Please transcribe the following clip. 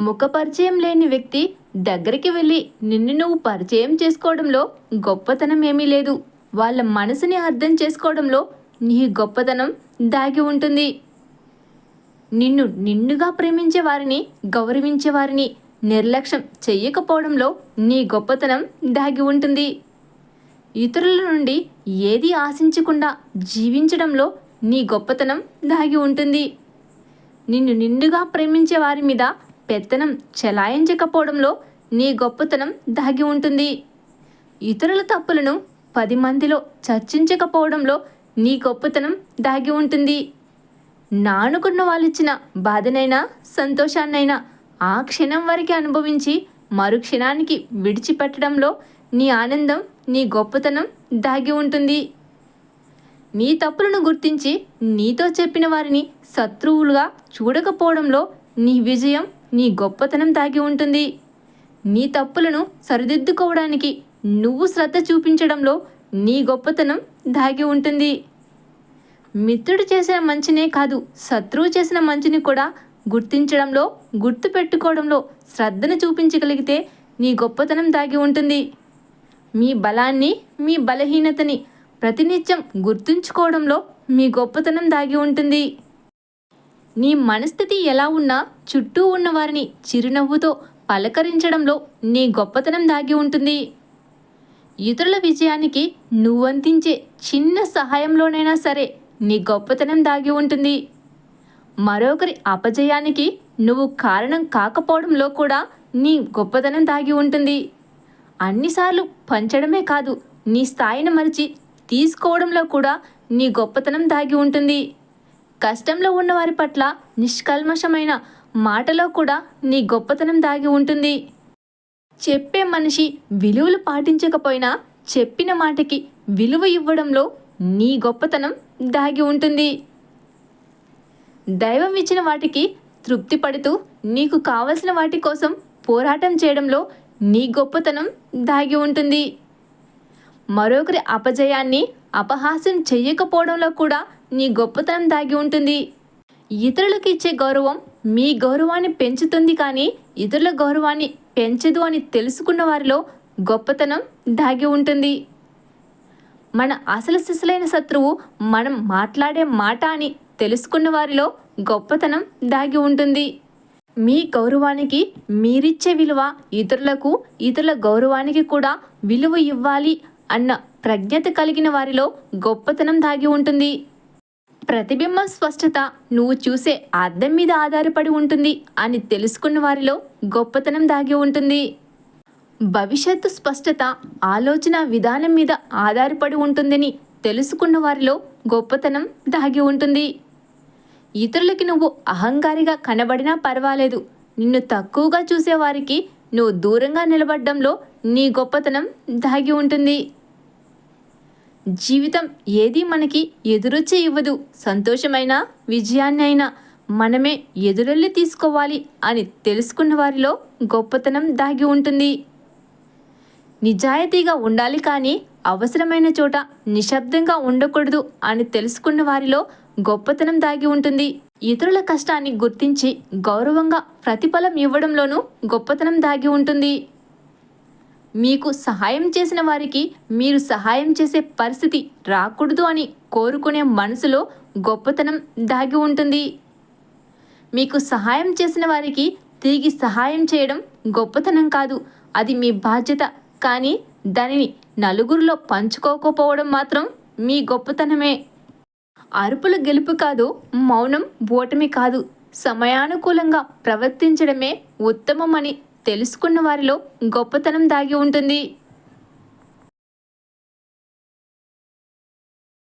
ముఖ పరిచయం లేని వ్యక్తి దగ్గరికి వెళ్ళి నిన్ను నువ్వు పరిచయం చేసుకోవడంలో గొప్పతనం ఏమీ లేదు. వాళ్ళ మనసుని అర్థం చేసుకోవడంలో నీ గొప్పతనం దాగి ఉంటుంది. నిన్ను నిన్నుగా ప్రేమించే వారిని గౌరవించే వారిని నిర్లక్ష్యం చెయ్యకపోవడంలో నీ గొప్పతనం దాగి ఉంటుంది. ఇతరుల నుండి ఏది ఆశించకుండా జీవించడంలో నీ గొప్పతనం దాగి ఉంటుంది. నిన్ను నిండుగా ప్రేమించే వారి మీద పెత్తనం చెలాయించకపోవడంలో నీ గొప్పతనం దాగి ఉంటుంది. ఇతరుల తప్పులను పది మందిలో చర్చించకపోవడంలో నీ గొప్పతనం దాగి ఉంటుంది. నానుకున్న వాళ్ళిచ్చిన బాధనైనా సంతోషాన్నైనా ఆ క్షణం వరకు అనుభవించి మరు క్షణానికి విడిచిపెట్టడంలో నీ ఆనందం నీ గొప్పతనం దాగి ఉంటుంది. నీ తప్పులను గుర్తించి నీతో చెప్పిన వారిని శత్రువులుగా చూడకపోవడంలో నీ విజయం నీ గొప్పతనం దాగి ఉంటుంది. నీ తప్పులను సరిదిద్దుకోవడానికి నువ్వు శ్రద్ధ చూపించడంలో నీ గొప్పతనం దాగి ఉంటుంది. మిత్రుడు చేసిన మంచినే కాదు శత్రువు చేసిన మంచిని కూడా గుర్తించడంలో గుర్తు పెట్టుకోవడంలో శ్రద్ధను చూపించగలిగితే నీ గొప్పతనం దాగి ఉంటుంది. మీ బలాన్ని మీ బలహీనతని ప్రతినిత్యం గుర్తుంచుకోవడంలో మీ గొప్పతనం దాగి ఉంటుంది. నీ మనస్థితి ఎలా ఉన్నా చుట్టూ ఉన్నవారిని చిరునవ్వుతో పలకరించడంలో నీ గొప్పతనం దాగి ఉంటుంది. ఇతరుల విజయానికి నువ్వందించే చిన్న సహాయంలోనైనా సరే నీ గొప్పతనం దాగి ఉంటుంది. మరొకరి అపజయానికి నువ్వు కారణం కాకపోవడంలో కూడా నీ గొప్పతనం దాగి ఉంటుంది. అన్నిసార్లు పంచడమే కాదు నీ స్థాయిని మరిచి తీసుకోవడంలో కూడా నీ గొప్పతనం దాగి ఉంటుంది. కష్టంలో ఉన్న వారి పట్ల నిష్కల్మషమైన మాటలో కూడా నీ గొప్పతనం దాగి ఉంటుంది. చెప్పే మనిషి విలువలు పాటించకపోయినా చెప్పిన మాటకి విలువ ఇవ్వడంలో నీ గొప్పతనం దాగి ఉంటుంది. దైవం ఇచ్చిన వాటికి తృప్తి పడుతూ నీకు కావలసిన వాటి కోసం పోరాటం చేయడంలో నీ గొప్పతనం దాగి ఉంటుంది. మరొకరి అపజయాన్ని అపహాస్యం చెయ్యకపోవడంలో కూడా నీ గొప్పతనం దాగి ఉంటుంది. ఇతరులకు ఇచ్చే గౌరవం మీ గౌరవాన్ని పెంచుతుంది కానీ ఇతరుల గౌరవాన్ని పెంచదు అని తెలుసుకున్న వారిలో గొప్పతనం దాగి ఉంటుంది. మన అసలు సిసలైన శత్రువు మనం మాట్లాడే మాట అని తెలుసుకున్న వారిలో గొప్పతనం దాగి ఉంటుంది. మీ గౌరవానికి మీరిచ్చే విలువ ఇతరులకు ఇతరుల గౌరవానికి కూడా విలువ ఇవ్వాలి అన్న ప్రజ్ఞత కలిగిన వారిలో గొప్పతనం దాగి ఉంటుంది. ప్రతిబింబం స్పష్టత నువ్వు చూసే అద్దం మీద ఆధారపడి ఉంటుంది అని తెలుసుకున్న వారిలో గొప్పతనం దాగి ఉంటుంది. భవిష్యత్తు స్పష్టత ఆలోచన విధానం మీద ఆధారపడి ఉంటుందని తెలుసుకున్న వారిలో గొప్పతనం దాగి ఉంటుంది. ఇతరులకి నువ్వు అహంకారిగా కనబడినా పర్వాలేదు. నిన్ను తక్కువగా చూసేవారికి నువ్వు దూరంగా నిలబడ్డంలో నీ గొప్పతనం దాగి ఉంటుంది. జీవితం ఏది మనకి ఎదురొచ్చి ఇవ్వదు. సంతోషమైన విజయాన్ని అయినా మనమే ఎదురెళ్ళి తీసుకోవాలి అని తెలుసుకున్న వారిలో గొప్పతనం దాగి ఉంటుంది. నిజాయితీగా ఉండాలి కానీ అవసరమైన చోట నిశ్శబ్దంగా ఉండకూడదు అని తెలుసుకున్న వారిలో గొప్పతనం దాగి ఉంటుంది. ఇతరుల కష్టాన్ని గుర్తించి గౌరవంగా ప్రతిఫలం ఇవ్వడంలోనూ గొప్పతనం దాగి ఉంటుంది. మీకు సహాయం చేసిన వారికి మీరు సహాయం చేసే పరిస్థితి రాకూడదు అని కోరుకునే మనసులో గొప్పతనం దాగి ఉంటుంది. మీకు సహాయం చేసిన వారికి తిరిగి సహాయం చేయడం గొప్పతనం కాదు. అది మీ బాధ్యత. కానీ దానిని నలుగురిలో పంచుకోకపోవడం మాత్రం మీ గొప్పతనమే. అరుపులు గెలుపు కాదు మౌనం ఓటమి కాదు. సమయానుకూలంగా ప్రవర్తించడమే ఉత్తమమని తెలుసుకున్న వారిలో గొప్పతనం దాగి ఉంటుంది.